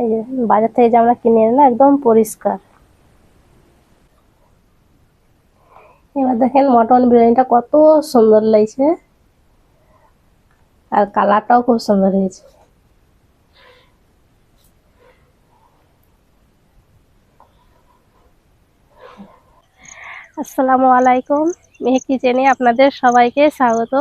এই বাজার থেকে যে আমরা কিনে এনে একদম পরিষ্কার। এবার দেখেন মটন বিরিয়ানিটা কত সুন্দর লাগছে। আর কালারটাও খুব সুন্দর হয়েছে। আসসালামু আলাইকুম মেহে কিচেনে আপনাদের সবাইকে স্বাগত।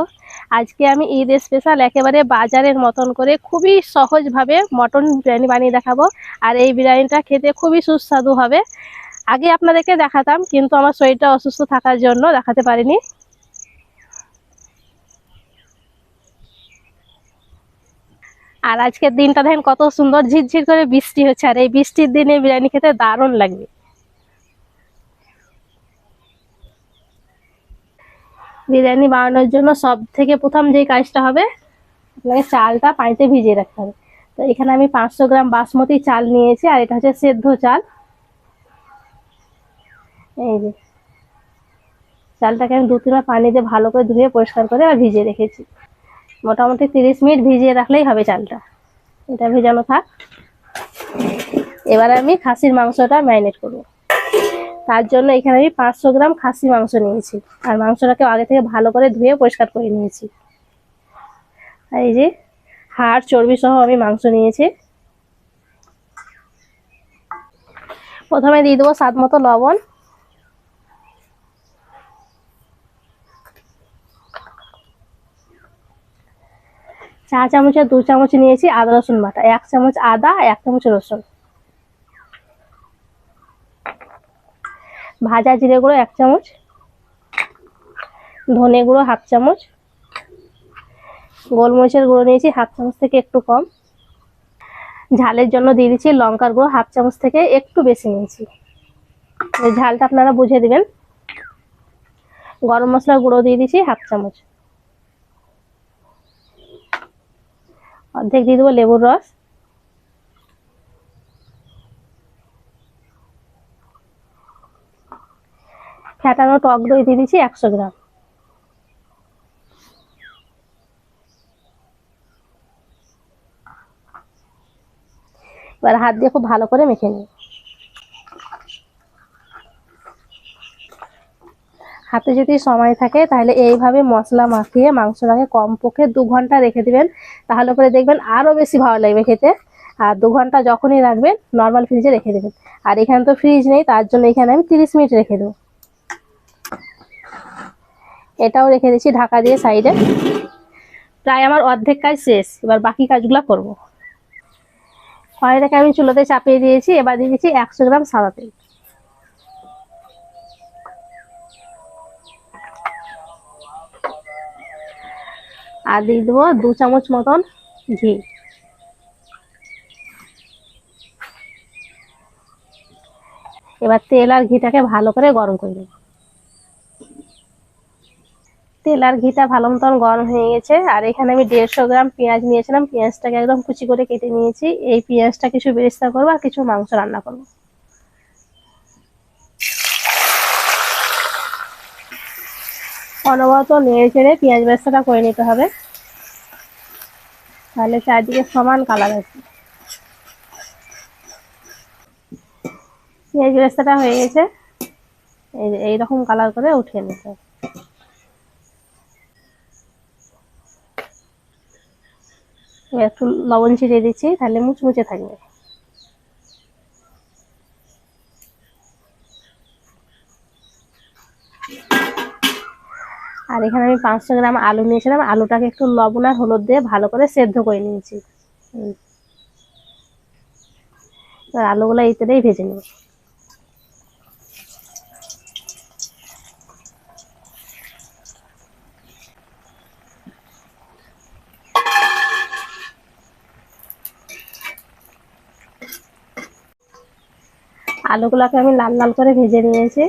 আজকে আমি ঈদ স্পেশাল একেবারে বাজারের মতন করে খুবই সহজভাবে মটন বিরিয়ানি বানিয়ে দেখাবো। আর এই বিরিয়ানিটা খেতে খুবই সুস্বাদু হবে। আগে আপনাদেরকে দেখাতাম, কিন্তু আমার শরীরটা অসুস্থ থাকার জন্য দেখাতে পারিনি। আর আজকের দিনটা দেখেন কত সুন্দর, ঝিরঝির করে বৃষ্টি হচ্ছে। আর এই বৃষ্টির দিনে বিরিয়ানি খেতে দারুণ লাগবে। বিরিয়ানি বানানোর জন্য সব থেকে প্রথম যেই কাজটা হবে, আপনাকে চালটা পানিতে ভিজিয়ে রাখতে হবে। তো এখানে আমি পাঁচশো গ্রাম বাসমতি চাল নিয়েছি, আর এটা হচ্ছে সেদ্ধ চাল। এই যে। চালটাকে আমি দু তিনবার পানি দিয়ে ভালো করে ধুয়ে পরিষ্কার করে আর ভিজিয়ে রেখেছি। মোটামুটি তিরিশ মিনিট ভিজিয়ে রাখলেই হবে চালটা। এটা ভেজানো থাক। এবার আমি খাসির মাংসটা ম্যারিনেট করব। তার জন্য এখানে আমি পাঁচশো গ্রাম খাসি মাংস নিয়েছি। আর মাংসটাকে আগে থেকে ভালো করে ধুয়ে পরিষ্কার করে নিয়েছি। আর এই যে হাড়, চর্বি সহ আমি মাংস নিয়েছি। প্রথমে দিয়ে দেবো স্বাদ মতো লবণ। চা চামচের দু চামচ নিয়েছি আদা রসুন বাটা। এক চামচ আদা, এক চামচ রসুন। ভাজা জিরে গুঁড়ো এক চামচ, ধনে গুঁড়ো হাফ চামচ, গোলমরিচের গুঁড়ো নিয়েছি হাফ চামচ থেকে একটু কম। ঝালের জন্য দিয়ে দিচ্ছি লঙ্কার গুঁড়ো হাফ চামচ থেকে একটু বেশি নিয়েছি। ঝালটা আপনারা বুঝে দিবেন। গরম মশলার গুঁড়ো দিয়ে দিচ্ছি হাফ চামচ। অর্ধেক দিয়ে দেবো লেবুর রস। ফ্যাটানো টক দই দিয়ে দিচ্ছি একশো গ্রাম। এবার হাত দিয়ে খুব ভালো করে মেখে নিই। হাতে যদি সময় থাকে, তাহলে এইভাবে মশলা মাখিয়ে মাংসটাকে কমপক্ষে দু ঘণ্টা রেখে দিবেন। তাহলে পরে দেখবেন আরও বেশি ভালো লাগবে খেতে। আর দু ঘণ্টা যখনই রাখবেন নর্মাল ফ্রিজে রেখে দেবেন। আর এখানে তো ফ্রিজ নেই, তার জন্য এখানে আমি তিরিশ মিনিট রেখে দেবো। এটাও রেখে দিচ্ছি ঢাকা দিয়ে সাইডে। প্রায় আমার অর্ধেক কাজ শেষ, এবার বাকি কাজগুলো করব। কড়াইটাকে আমি চুলোতে চাপিয়ে দিয়েছি, এবার দিয়ে দিচ্ছি একশো গ্রাম সাদা তেল। আর দিয়ে দেবো দু চামচ মতন ঘি। এবার তেল আর ঘিটাকে ভালো করে গরম করে দেবো তেল আর ঘিটা ভালো মতন গরম হয়ে গেছে। আর এখানে আমি দেড়শো গ্রাম পেঁয়াজ নিয়েছিলাম। পেঁয়াজটাকে একদম কুচি করে কেটে নিয়েছি। এই পেঁয়াজটা কিছু বেরেস্তা করব আর কিছু মাংস রান্না করব। অনবরত নেড়ে চেড়ে পেঁয়াজ বেরেস্তাটা করে নিতে হবে। তাহলে চারদিকে সমান কালার আছে পেঁয়াজ বেরেস্তাটা হয়ে গেছে। এই এইরকম কালার করে উঠিয়ে নিতে হবে। একটু লবণ ছিটিয়ে দিচ্ছি, তাহলে মুচমুচে থাকবে। আর এখানে আমি পাঁচশো গ্রাম আলু নিয়েছিলাম। আলুটাকে একটু লবণ আর হলুদ দিয়ে ভালো করে সেদ্ধ করে নিয়েছি। এবার আলুগুলো এই তেলেই ভেজে নেব। আলুগুলোকে আমি লাল লাল করে ভেজে নিয়েছি।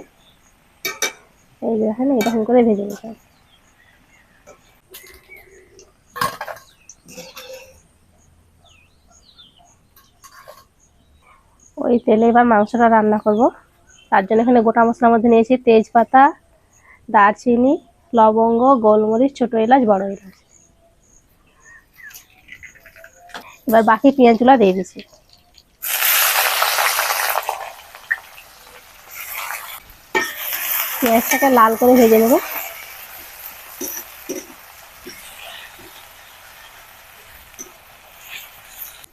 এই দেখেন এরকম করে ভেজে নিতে ওই তেলে এবার মাংসটা রান্না করব। তার জন্য এখানে গোটা মশলার মধ্যে নিয়েছি তেজপাতা, দারচিনি, লবঙ্গ, গোলমরিচ, ছোটো এলাচ, বড় এলাচ। এবার বাকি পেঁয়াজগুলো দিয়ে দিচ্ছি। পেঁয়াজটাকে লাল করে ভেজে নেব।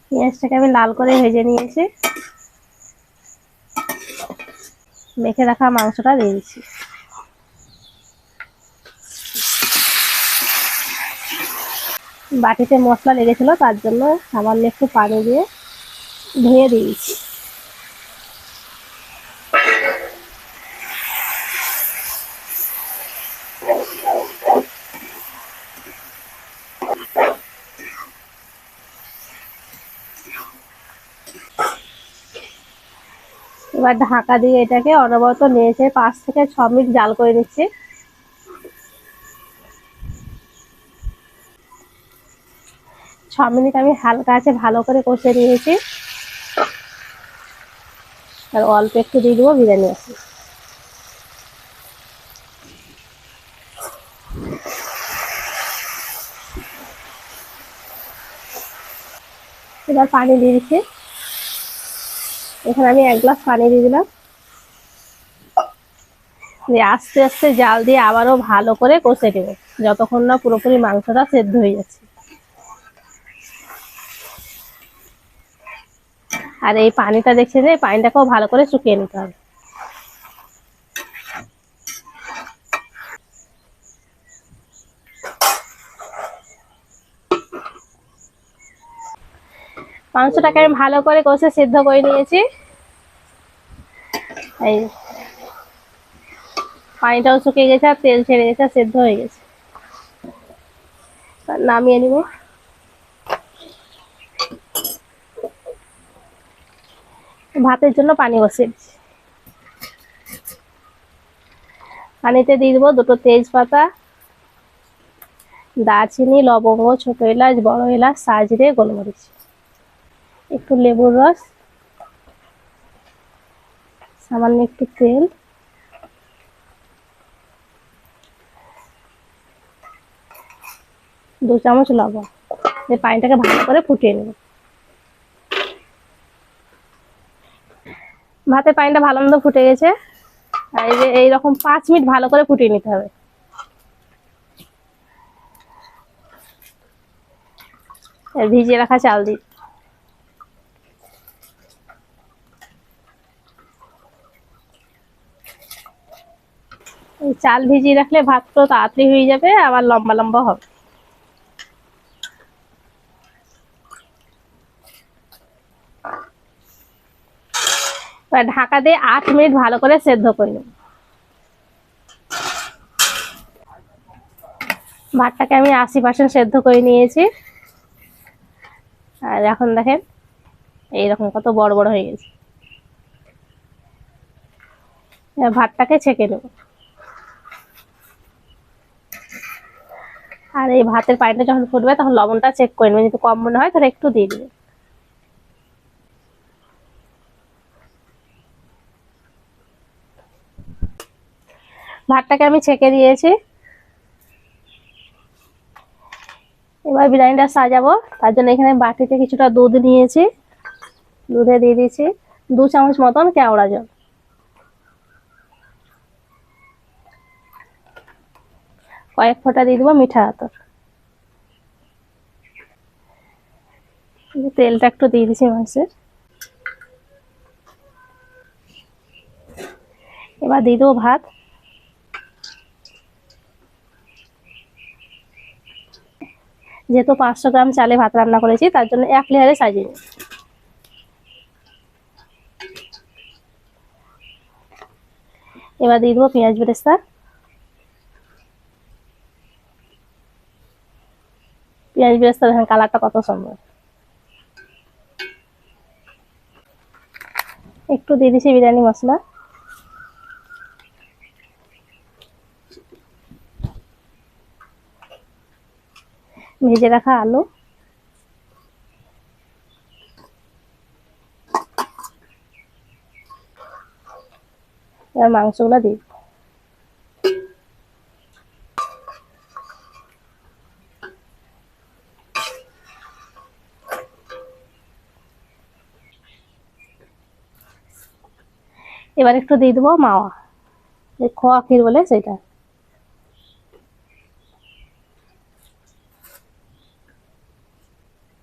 পেঁয়াজটাকে আমি লাল করে ভেজে নিয়েছি। মেখে রাখা মাংসটা দিয়ে দিচ্ছি। বাটিতে মশলা লেগেছিল, তার জন্য সামান্য একটু পানি দিয়ে ধুয়ে দিয়েছি। এবার ঢাকা দিয়ে এটাকে অনবরত নিয়েছে পাঁচ থেকে ছ মিনিট জাল করে নিচ্ছি। ছ মিনিট আমি হালকা আছে ভালো করে কষে নিয়েছি। আর অল্প একটু দিয়ে দেবো বিরিয়ানি আছে। এবার পানি দিয়ে দিচ্ছি। এখানে আমি এক গ্লাস পানি দিয়ে দিলাম। দিয়ে আস্তে আস্তে জাল দিয়ে আবারও ভালো করে কষে দেবো যতক্ষণ না পুরোপুরি মাংসটা সেদ্ধ হয়ে যাচ্ছে। আর এই পানিটা দেখছে যে পানিটাকেও ভালো করে শুকিয়ে নিতে হবে। মাংসটাকে আমি ভালো করে কষে সিদ্ধ করে নিয়েছি। এই পানিটাও শুকিয়ে গেছে আর তেল ছেড়ে গেছে, সেদ্ধ হয়ে গেছে। নামিয়ে নিব। ভাতের জন্য পানি বসিয়ে দিচ্ছি। পানিতে দিয়ে দেবো দুটো তেজপাতা, দারচিনি, লবঙ্গ, ছোট এলাচ, বড় এলাচ, সাজরে, গোলমরিচ। একটু লেবুর রস, সামান্য একটু তেল, দু চামচ লবণ। এই পানিটাকে ভালো করে ফুটিয়ে নেব। ভাতের পানিটা ভালো মতো ফুটে গেছে। আর এই যে এইরকম পাঁচ মিনিট ভালো করে ফুটিয়ে নিতে হবে। ভিজিয়ে রাখা চাল দিই চাল ভিজিয়ে রাখলে ভাতটা তাড়াতাড়ি হয়ে যাবে, আবার লম্বা লম্বা হবে। ঢাকা দিয়ে আট মিনিট ভালো করে সেদ্ধ করে নেব। ভাতটাকে আমি আশি পার্সেন্ট সেদ্ধ করে নিয়েছি। আর এখন দেখেন, এইরকম কত বড় বড় হয়ে গেছে। ভাতটাকে ছেঁকে নেব। আর এই ভাতের পানিটা যখন ফুটবে, তখন লবণটা চেক করে নেবেন যদি কম মনে হয়, তাহলে একটু দিয়ে দিবেন ভাতটাকে আমি ছেঁকে দিয়েছি। এবার বিরিয়ানিটা সাজাবো। তার জন্য এখানে বাটিতে কিছুটা দুধ নিয়েছি। দুধে দিয়ে দিয়েছি। দু চামচ মতন কেওড়া জল। কয়েক ফোঁটা দিয়ে দেবো মিঠা আতর। তেলটা একটু দিয়ে দিচ্ছি মাংসের। এবার দিয়ে দেবো ভাত। যেহেতু পাঁচশো গ্রাম চালে ভাত রান্না করেছি, তার জন্য এক লেয়ারে সাজিয়ে এবার দিয়ে দেবো পেঁয়াজ বেরেস্তা। পেঁয়াজ বেরেস্তা দেখেন কালারটা কত সুন্দর। একটু দিয়ে দিচ্ছি বিরিয়ানি মশলা। ভেজে রাখা আলু। এবার মাংসগুলো দিই এবার একটু দিয়ে দেবো মাওয়া। এই খোয়া ক্ষীর বলে সেটা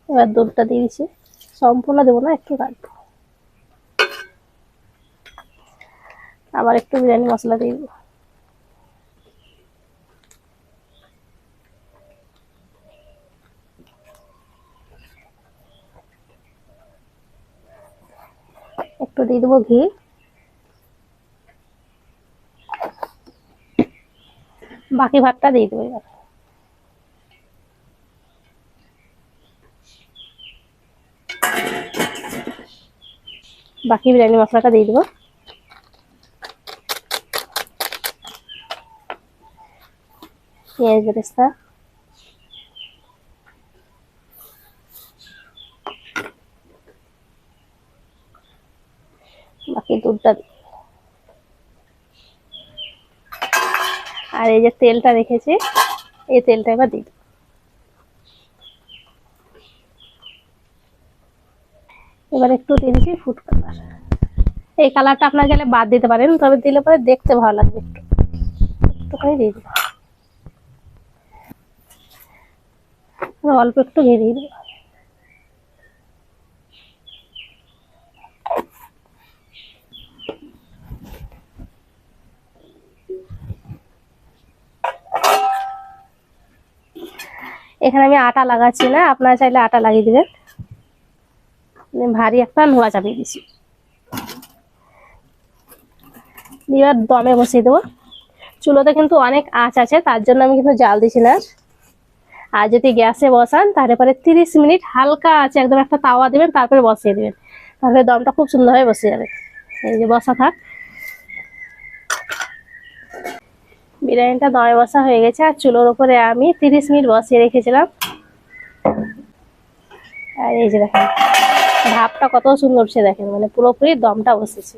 এবার দুধটা দিয়ে দিচ্ছি। সম্পূর্ণ দেবো না, একটু রাখব। আবার একটু বিরিয়ানি মশলা দিয়ে দেবো। একটু দিয়ে দেবো ঘি। বাকি ভাতটা দিয়ে দেবো বাকি বিরিয়ানি মশলাটা দিয়ে দেবো। পেঁয়াজ বেরেস্তা। বাকি দুধটা আর এই যে তেলটা রেখেছি, এই তেলটা এবার দিই। এবার একটু দিয়ে দিচ্ছি ফুড কালার এই কালারটা আপনার গেলে বাদ দিতে পারেন, তবে দিলে পরে দেখতে ভালো লাগবে একটু। একটুখানি দিয়ে দিলাম আর অল্প একটু ঘি দিয়ে দিলাম এখানে আমি আটা লাগাচ্ছি না, আপনারা চাইলে আটা লাগিয়ে দিবেন। মানে ভারী একটা নোয়া চাপিয়ে দিছি এবার দমে বসিয়ে দেবো। চুলোতে কিন্তু অনেক আঁচ আছে, তার জন্য আমি কিন্তু জাল দিছি না। আর যদি গ্যাসে বসান, তাহলে পরে তিরিশ মিনিট হালকা আছে একদম একটা তাওয়া দেবেন, তারপরে বসিয়ে দেবেন। তাহলে দমটা খুব সুন্দরভাবে বসে যাবে। এই যে বসা থাক। বিরিয়ানিটা দমে বসা হয়ে গেছে আর চুলোর উপরে আমি তিরিশ মিনিট বসিয়ে রেখেছিলাম। আর এই যে দেখেন ভাবটা কত সুন্দর সে দেখেন মানে পুরোপুরি দমটা বসেছে।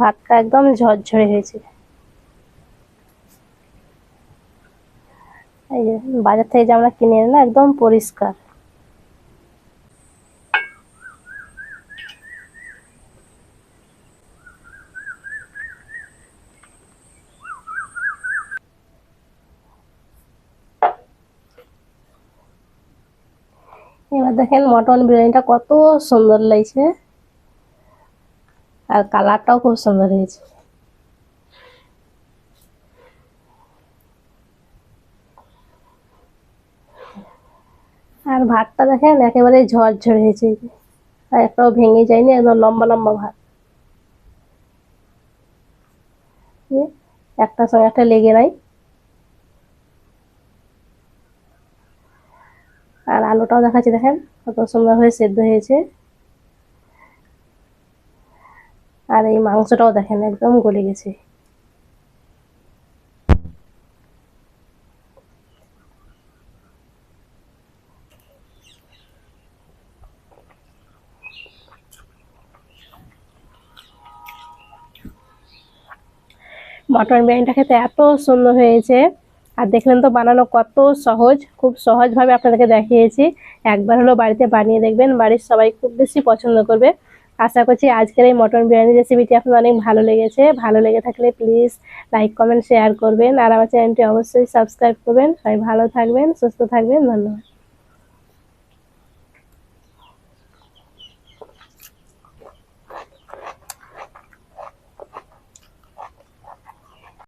ভাতটা একদম ঝরঝরে হয়েছে। এই যে, বাজার থেকে যে আমরা কিনে না, একদম পরিষ্কার। এবার দেখেন, মটন বিরিয়ানিটা কত সুন্দর লাগছে। আর কালারটাও খুব সুন্দর হয়েছে। আর ভাতটা দেখেন, একেবারে ঝরঝরে হয়েছে। আর একটাও ভেঙে যায়নি, একদম লম্বা লম্বা ভাত। একটার সঙ্গে একটা লেগে নাই। আর আলুটাও দেখাচ্ছি, দেখেন, কত সুন্দর সেদ্ধ হয়েছে। আর এই মাংসটাও দেখেন, একদম গলে গেছে। মটন বিরিয়ানিটা খেতে এত সুন্দর হয়েছে। আর দেখলেন তো বানানো কত সহজ, খুব সহজভাবে আপনাদেরকে দেখিয়েছি। একবার হলো বাড়িতে বানিয়ে দেখবেন, বাড়ির সবাই খুব বেশি পছন্দ করবে। আশা করছি আজকের এই মটন বিরিয়ানি রেসিপিটি আপনার অনেক ভালো লেগেছে। ভালো লেগে থাকলে প্লিজ লাইক কমেন্ট শেয়ার করবেন। আর আমার চ্যানেলটি অবশ্যই সাবস্ক্রাইব করবেন। সবাই ভালো থাকবেন, সুস্থ থাকবেন। ধন্যবাদ।